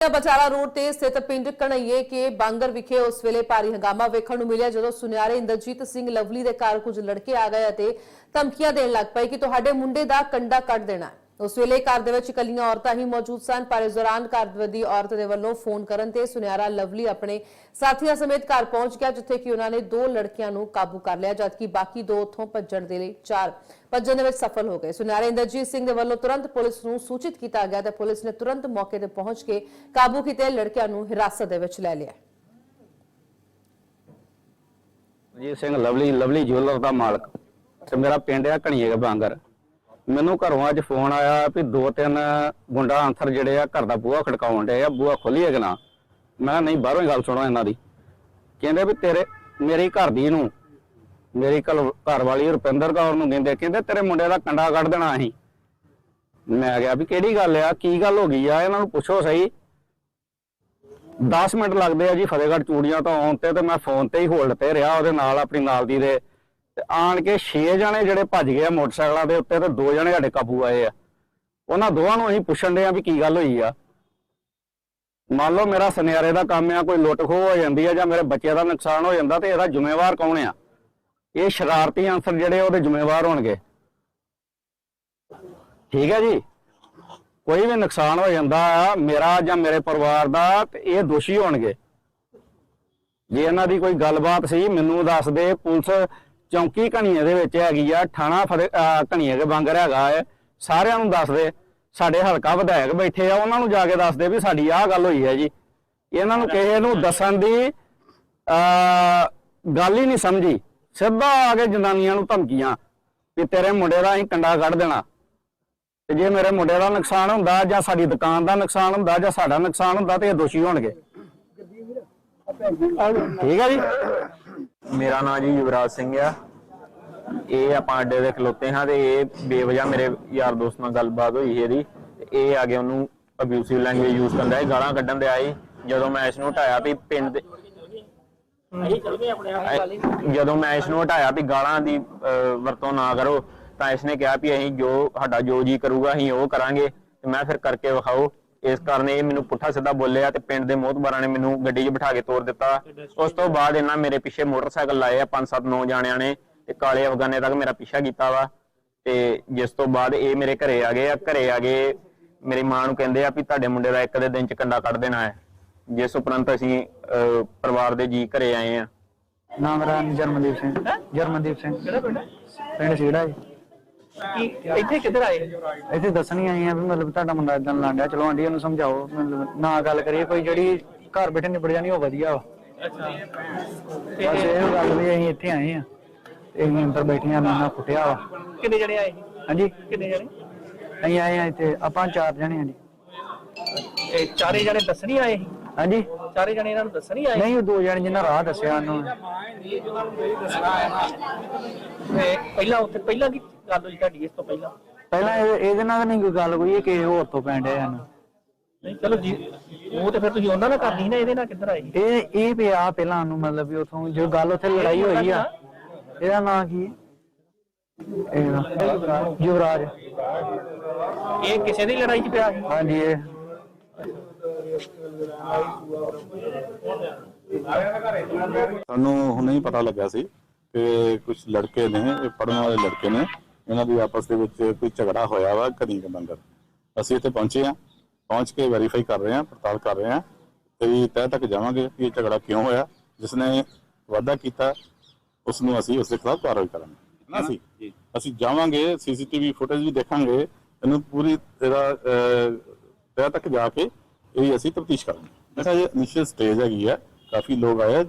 ਬਚਾਰਾ road ਤੇ ਸਥਿਤ ਪਿੰਡ ਕਣਈਏ ਕੇ ਬਾਂਗਰ ਵਿਖੇ ਉਸ ਵੇਲੇ ਭਾਰੀ ਹੰਗਾਮਾ ਵੇਖਣ ਨੂੰ ਮਿਲਿਆ ਜਦੋਂ ਸੁਨਿਆਰੇ ਇੰਦਰਜੀਤ ਸਿੰਘ ਲਵਲੀ ਦੇ ਘਰ ਕੁਝ ਲੜਕੇ ਆ ਗਏ ਅਤੇ ਧਮਕੀਆਂ ਦੇਣ ਲੱਗ ਪਏ ਕਿ ਤੁਹਾਡੇ ਮੁੰਡੇ ਦਾ ਕੰਡਾ ਕੱਢ ਦੇਣਾ ਉਸ ਵੇਲੇ ਘਰ ਦੇ ਵਿੱਚ ਇਕੱਲੀਆਂ ਔਰਤਾਂ ਹੀ ਮੌਜੂਦ ਸਨ, ਪਰ ਇਸ ਦੌਰਾਨ ਘਰ ਦੀ ਔਰਤ ਦੇ ਵੱਲੋਂ ਫੋਨ ਕਰਨ ਤੇ ਸੁਨਿਆਰਾ ਲਵਲੀ ਆਪਣੇ ਸਾਥੀਆਂ ਸਮੇਤ ਘਰ ਪਹੁੰਚ ਗਿਆ, ਜਿੱਥੇ ਕਿ ਉਹਨਾਂ ਨੇ ਦੋ ਲੜਕੀਆਂ ਨੂੰ ਕਾਬੂ ਕਰ ਲਿਆ, ਜਦਕਿ ਬਾਕੀ ਦੋ ਉੱਥੋਂ ਭੱਜਣ ਦੇ ਲਈ ਚਾਰ ਭੱਜਣ ਦੇ ਵਿੱਚ ਸਫਲ ਹੋ ਗਏ। ਸੁਨਿਆਰੇ ਇੰਦਰਜੀਤ ਸਿੰਘ ਦੇ ਵੱਲੋਂ ਤੁਰੰਤ ਪੁਲਿਸ ਨੂੰ ਸੂਚਿਤ ਕੀਤਾ ਗਿਆ ਤੇ ਪੁਲਿਸ ਨੇ ਤੁਰੰਤ ਮੌਕੇ ਤੇ ਪਹੁੰਚ ਕੇ ਕਾਬੂ ਕੀਤੇ, ਲੜਕਿਆਂ ਨੂੰ ਹਿਰਾਸਤ ਦੇ ਵਿੱਚ ਲੈ ਲਿਆ। ਜੀ ਸਿੰਘ ਲਵਲੀ ਲਵਲੀ ਜੁਐਲਰ ਦਾ ਮਾਲਕ ਤੇ ਮੇਰਾ ਪਿੰਡ ਆ ਘਣੀਏ ਬਾਂਗਰ। ਮੈਨੂੰ ਘਰੋਂ ਅੱਜ ਫੋਨ ਆਇਆ ਵੀ ਦੋ ਤਿੰਨ ਗੁੰਡਾ ਅੰਸਰ ਜਿਹੜੇ ਆ ਘਰ ਦਾ ਬੂਹਾ ਖੜਕਾਉਣ ਦੇ ਆ, ਬੂਹਾ ਖੋਲੀਏ ਕਿ ਨਾ? ਮੈਂ ਨਹੀਂ, ਬਾਹਰੋਂ ਹੀ ਗੱਲ ਸੁਣੋ ਇਹਨਾਂ ਦੀ। ਕਹਿੰਦੇ ਵੀ ਤੇਰੇ, ਮੇਰੀ ਘਰ ਦੀ ਨੂੰ, ਮੇਰੀ ਘਰ ਵਾਲੀ ਰੁਪਿੰਦਰ ਕੌਰ ਨੂੰ ਕਹਿੰਦੇ ਕਹਿੰਦੇ, ਤੇਰੇ ਮੁੰਡੇ ਦਾ ਕੰਡਾ ਕੱਢ ਦੇਣਾ ਅਸੀਂ। ਮੈਂ ਕਿਹਾ ਵੀ ਕਿਹੜੀ ਗੱਲ ਆ? ਕੀ ਗੱਲ ਹੋ ਗਈ ਆ? ਇਹਨਾਂ ਨੂੰ ਪੁੱਛੋ ਸਹੀ। 10 ਮਿੰਟ ਲੱਗਦੇ ਆ ਜੀ ਫਤਿਹਗੜ੍ਹ ਚੂੜੀਆਂ ਤੋਂ ਆਉਣ ਤੇ ਤੇ ਮੈਂ ਫੋਨ ਤੇ ਹੀ ਹੋਲਡ ਤੇ ਰਿਹਾ, ਉਹਦੇ ਨਾਲ ਆਪਣੀ ਨਾਲ ਦੀ ਦੇ ਤੇ ਆਣ ਕੇ 6 ਜਣੇ ਜਿਹੜੇ ਭੱਜ ਗਏ ਆ ਮੋਟਰਸਾਈਕਲਾਂ ਦੇ ਉੱਤੇ ਤੇ ਦੋ ਜਣੇ ਸਾਡੇ ਕਾਬੂ ਆਏ ਆ। ਉਹਨਾਂ ਦੋਵਾਂ ਨੂੰ ਅਸੀਂ ਪੁੱਛਣ ਦੇ ਆ ਵੀ ਕੀ ਗੱਲ ਹੋਈ ਆ। ਮੰਨ ਲਓ ਮੇਰਾ ਸੁਨਿਆਰੇ ਦਾ ਕੰਮ ਆ, ਕੋਈ ਲੁੱਟ ਖੋਹ ਹੋ ਜਾਂਦੀ ਆ ਜਾਂ ਮੇਰੇ ਬੱਚੇ ਦਾ ਨੁਕਸਾਨ ਹੋ ਜਾਂਦਾ ਤੇ ਇਹਦਾ ਜ਼ਿੰਮੇਵਾਰ ਕੌਣ ਆ? ਇਹ ਸ਼ਰਾਰਤੀ ਅਨਸਰ ਜਿਹੜੇ ਉਹਦੇ ਜ਼ਿੰਮੇਵਾਰ ਹੋਣਗੇ। ਠੀਕ ਹੈ ਜੀ? ਕੋਈ ਵੀ ਨੁਕਸਾਨ ਹੋ ਜਾਂਦਾ ਮੇਰਾ ਜਾਂ ਮੇਰੇ ਪਰਿਵਾਰ ਦਾ, ਤੇ ਇਹ ਦੋਸ਼ੀ ਹੋਣਗੇ। ਜੇ ਇਹਨਾਂ ਦੀ ਕੋਈ ਗੱਲਬਾਤ ਸੀ, ਮੈਨੂੰ ਦੱਸ ਦੇ, ਪੁਲਿਸ ਚੌਂਕੀ ਘਣੀਏ ਦੇ ਵਿੱਚ ਹੈਗੀ ਆ ਥਾਣਾ ਫਤਿਹ ਦੇ ਬੰਗਰ ਹੈਗਾ ਹੈ ਸਾਰਿਆਂ ਨੂੰ ਦੱਸ ਦੇ, ਸਾਡੇ ਹਲਕਾ ਵਿਧਾਇਕ ਬੈਠੇ ਆ, ਉਹਨਾਂ ਨੂੰ ਜਾ ਕੇ ਦੱਸ ਦੇ ਵੀ ਸਾਡੀ ਆਹ ਗੱਲ ਹੋਈ ਹੈ ਜੀ। ਇਹਨਾਂ ਨੂੰ ਕਿਸੇ ਨੂੰ ਦੱਸਣ ਦੀ ਗੱਲ ਹੀ ਨਹੀਂ ਸਮਝੀ। ਸਿੱਧਾ ਆ ਕੇ ਜਨਾਨੀਆਂ ਨੂੰ ਧਮਕੀਆਂ ਵੀ ਤੇਰੇ ਮੁੰਡੇ ਦਾ ਅਸੀਂ ਕੰਡਾ ਕੱਢ ਦੇਣਾ। ਤੇ ਜੇ ਮੇਰੇ ਮੁੰਡੇ ਦਾ ਨੁਕਸਾਨ ਹੁੰਦਾ ਜਾਂ ਸਾਡੀ ਦੁਕਾਨ ਦਾ ਨੁਕਸਾਨ ਹੁੰਦਾ ਜਾਂ ਸਾਡਾ ਨੁਕਸਾਨ ਹੁੰਦਾ ਤੇ ਇਹ ਦੋਸ਼ੀ ਹੋਣਗੇ। ਠੀਕ ਹੈ ਜੀ? ਮੇਰਾ ਨਾਮ ਜੀ ਯੁਵਰਾਜ ਸਿੰਘ ਆ। ਇਹ ਆਪਾਂ ਅੱਡੇ ਦੇ ਖਲੋਤੇ ਹਾਂ ਤੇ ਇਹ ਬੇਵਜ੍ਹਾ ਮੇਰੇ ਯਾਰ ਦੋਸਤ ਨਾਲ ਗੱਲਬਾਤ ਹੋਈ ਇਹਦੀ। ਇਹ ਆ ਕੇ ਉਹਨੂੰ ਅਬਿਊਸਿਵ ਲੈਂਗੁਏਜ ਯੂਜ਼ ਕਰਦਾ ਹੈ ਗਾਲਾਂ ਕੱਢਣ ਦੇ ਆਈ ਜਦੋਂ ਮੈਂ ਇਸ ਨੂੰ ਹਟਾਇਆ ਵੀ ਪਿੰਡ ਦੇ ਜਦੋਂ ਮੈਂ ਇਸ ਨੂੰ ਹਟਾਇਆ ਵੀ ਗਾਲਾਂ ਦੀ ਅਹ, ਵਰਤੋਂ ਨਾ ਕਰੋ ਤਾਂ ਇਸ ਨੇ ਕਿਹਾ ਵੀ ਅਸੀਂ ਜੋ ਸਾਡਾ ਜੋ ਜੀ ਕਰੂਗਾ ਅਸੀਂ ਉਹ ਕਰਾਂਗੇ। ਤੇ ਮੈਂ ਫਿਰ ਕਰਕੇ ਵਿਖਾਓ ਇਸ ਕਾਰਨ ਇਹ ਮੈਨੂੰ ਪੁੱਠਾ ਸਿੱਧਾ ਬੋਲਿਆ ਤੇ ਪਿੰਡ ਦੇ ਮੋਹਤਬਾਰਾਂ ਨੇ ਮੈਨੂੰ ਗੱਡੀ 'ਚ ਬਿਠਾ ਕੇ ਤੋਰ ਦਿੱਤਾ। ਉਸ ਤੋਂ ਬਾਅਦ ਇਹਨਾਂ ਮੇਰੇ ਪਿੱਛੇ ਮੋਟਰਸਾਈਕਲ ਲਾਏ ਆ 5-7 9 ਜਾਣਿਆਂ ਨੇ ਤੇ ਕਾਲੇ ਅਫਗਾਨੇ ਤੱਕ ਮੇਰਾ ਪਿੱਛਾ ਕੀਤਾ ਵਾ। ਤੇ ਜਿਸ ਤੋਂ ਬਾਅਦ ਇਹ ਮੇਰੇ ਘਰੇ ਆ ਗਏ ਆ। ਘਰੇ ਆ ਗਏ ਮੇਰੀ ਮਾਂ ਨੂੰ ਕਹਿੰਦੇ ਆ ਵੀ ਤੁਹਾਡੇ ਮੁੰਡੇ ਦਾ ਇੱਕ ਦੇ ਦਿਨ ਚ ਕੰਡਾ ਕੱਢ ਦੇਣਾ ਹੈ। ਜਿਸ ਉਪਰੰਤ ਅਸੀਂ ਪਰਿਵਾਰ ਦੇ ਜੀ ਘਰੇ ਆਏ ਆ। ਨਾਮ ਮੇਰਾ ਜਰਮਨਦੀਪ ਸਿੰਘ। ਜਰਮਨਦੀਪ ਸਿੰਘ। ਕਿਹੜਾ ਪਿੰਡ ਪਿੰਡ ਸੀੜਾ ਜੀ। ਕੀ ਇੱਥੇ ਕਿੱਧਰ ਆਏ? ਇੱਥੇ ਦੱਸਣੀ ਆ ਵੀ ਮਤਲਬ ਤੁਹਾਡਾ ਮੁੰਡਾ ਇਦਾਂ ਲਾਂਡਿਆ ਚਲੋ ਆਂਟੀ ਉਹਨੂੰ ਸਮਝਾਓ ਮਤਲਬ ਨਾ ਗੱਲ ਕਰੀਏ ਕੋਈ ਜਿਹੜੀ ਘਰ ਬੈਠੇ ਨਿਬੜ ਜਾਣੀ ਉਹ ਵਧੀਆ ਵਾ। ਅੱਛਾ। ਬਸ ਇਹ ਗੱਲ ਵੀ ਅਸੀਂ ਇੱਥੇ ਆਏ ਆ। ਤੇ ਅਸੀਂ ਅੰਦਰ ਬੈਠੀਆਂ ਨਾ ਨਾ ਫੁੱਟਿਆ ਵਾ। ਕਿੰਨੇ ਜਣੇ ਆਏ? ਹਾਂਜੀ। ਕਿੰਨੇ ਜਣੇ? ਅਸੀਂ ਆਏ ਆ ਇੱਥੇ ਆਪਾਂ ਚਾਰ ਜਣੇ ਆ ਜੀ। ਇਹ ਚਾਰੇ ਜਣੇ ਦੱਸਣੀ ਆਏ ਸੀ? ਹਾਂਜੀ। ਚਾਰੇ ਜਣੇ ਇਹਨਾਂ ਨੂੰ ਦੱਸਣੀ ਆਏ ਨਹੀਂ ਉਹ ਦੋ ਜਣੇ ਜਿਨ੍ਹਾਂ ਰਾਹ ਦੱਸਿਆ ਉਹਨੂੰ। ਤੇ ਪਹਿਲਾਂ ਉੱਥੇ ਪਹਿਲਾਂ ਕੀ ਗੱਲ ਹੋਈ ਤੁਹਾਡੀ ਇਸ ਤੋਂ ਪਹਿਲਾਂ? ਪਹਿਲਾਂ ਇਹ- ਇਹਦੇ ਨਾਲ ਨਹੀਂ ਕੋਈ ਗੱਲ ਕੋਈ ਇਹ ਕਿਸੇ ਹੋਰ ਤੋਂ ਪੈਂਦੇ ਹਨ ਨਹੀਂ ਚਲੋ ਜੀ ਉਹ ਤੇ ਫਿਰ ਤੁਸੀਂ ਉਹਨਾਂ ਨਾਲ ਕਰਨੀ ਸੀ ਨਾ ਇਹਦੇ ਨਾਲ ਕਿੱਧਰ ਆਏ? ਇਹ ਇਹ ਪਿਆ ਪਹਿਲਾਂ ਨੂੰ ਮਤਲਬ ਵੀ ਉਥੋਂ ਜੋ ਗੱਲ ਉੱਥੇ ਲੜਾਈ ਹੋਈ ਆ। ਇਹਦਾ ਨਾਂ ਕੀ? ਹੈ? ਇਹਦਾ ਯੁਵਰਾਜ। ਇਹ ਕਿਸੇ ਦੀ ਲੜਾਈ 'ਚ ਪਿਆ ਸੀ? ਹਾਂਜੀ ਇਹ। ਸਾਨੂੰ ਹੁਣੇ ਹੀ ਪਤਾ ਲੱਗਾ ਸੀ ਕਿ ਕੁਝ ਲੜਕੇ ਨੇ ਇਹ ਪੜਨ ਵਾਲੇ ਲੜਕੇ ਨੇ ਇਹਨਾਂ ਦੀ ਆਪਸ ਦੇ ਵਿੱਚ ਕੋਈ ਝਗੜਾ ਹੋਇਆ ਵਾ ਕਦੀ ਬੰਦਰ ਅਸੀਂ ਇੱਥੇ ਪਹੁੰਚੇ ਆ ਪਹੁੰਚ ਕੇ ਵੈਰੀਫਾਈ ਕਰ ਰਹੇ ਆ ਪੜਤਾਲ ਕਰ ਰਹੇ ਆ ਤੇ ਤਹਿ ਤੱਕ ਜਾਵਾਂਗੇ ਕਿ ਇਹ ਝਗੜਾ ਕਿਉਂ ਹੋਇਆ ਜਿਸ ਨੇ ਵਾਅਦਾ ਕੀਤਾ ਉਸ ਨੂੰ ਅਸੀਂ ਉਸ ਦੇ ਖਿਲਾਫ ਕਾਰਵਾਈ ਕਰਾਂਗੇ। ਨਾ ਅਸੀਂ ਅਸੀਂ ਜਾਵਾਂਗੇ ਸੀਸੀਟੀਵੀ ਫੁਟੇਜ ਵੀ ਦੇਖਾਂਗੇ ਇਹਨੂੰ ਪੂਰੀ ਇਹਦਾ ਅਹ, ਤਹਿ ਤੱਕ ਜਾ ਕੇ ਇਹ ਅਸੀਂ ਤਫਤੀਸ਼ ਕਰਾਂਗੇ। ਕਿਹਾ ਇਹ ਇਨੀਸ਼ੀਅਲ ਸਟੇਜ ਹੈਗੀ ਆ ਕਾਫੀ ਲੋਕ ਆਏ ਆ